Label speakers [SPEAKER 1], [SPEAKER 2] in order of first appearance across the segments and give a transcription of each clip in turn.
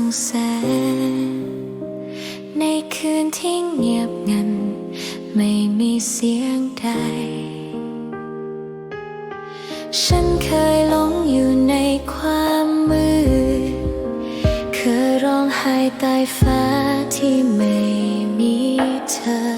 [SPEAKER 1] ง ในคืนที่เงียบงัน ไม่มีเสียงใด ฉันเคยหลงอยู่ในความมืด เคยร้องไห้ใต้ฟ้าที่ไม่มีเธอ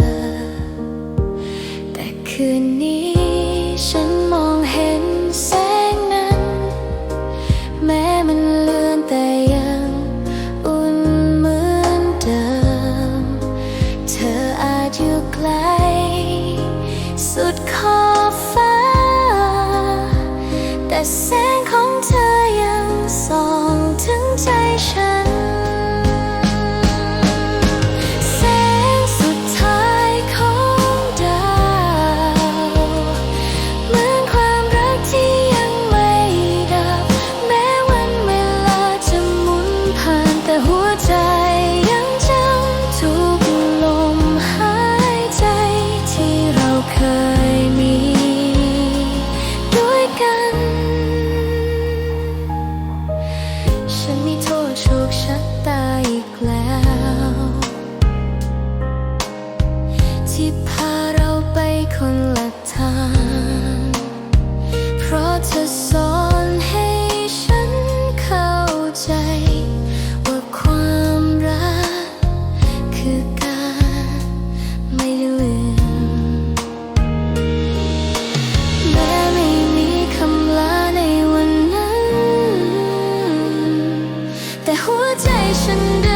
[SPEAKER 1] ที่พาเราไปคนละทาง เพราะเธอสอนให้ฉันเข้าใจ ว่าความรัก คือการไม่ลืม แม้ไม่มีคำลาในวันนั้น แต่หัวใจฉันได้ยิน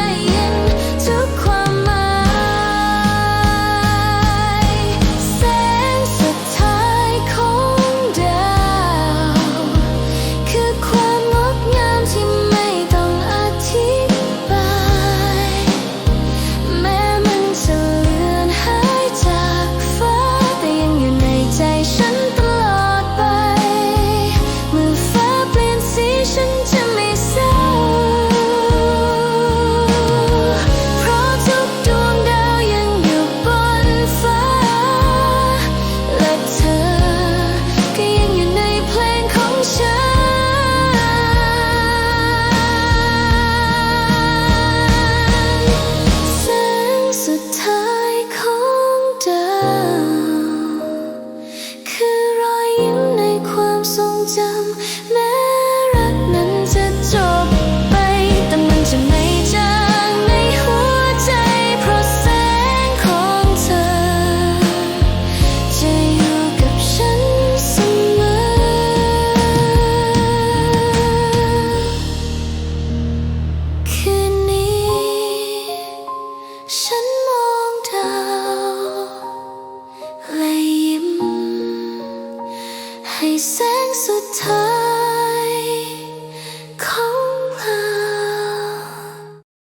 [SPEAKER 1] จำแม้รักนั้นจะจบไป แต่มันจะไม่จางในหัวใจ เพราะแสงของเธอ จะอยู่กับฉันเสมอ คืนนี้ ฉันมองดาวและยิ้มให้แสง สุดท้าย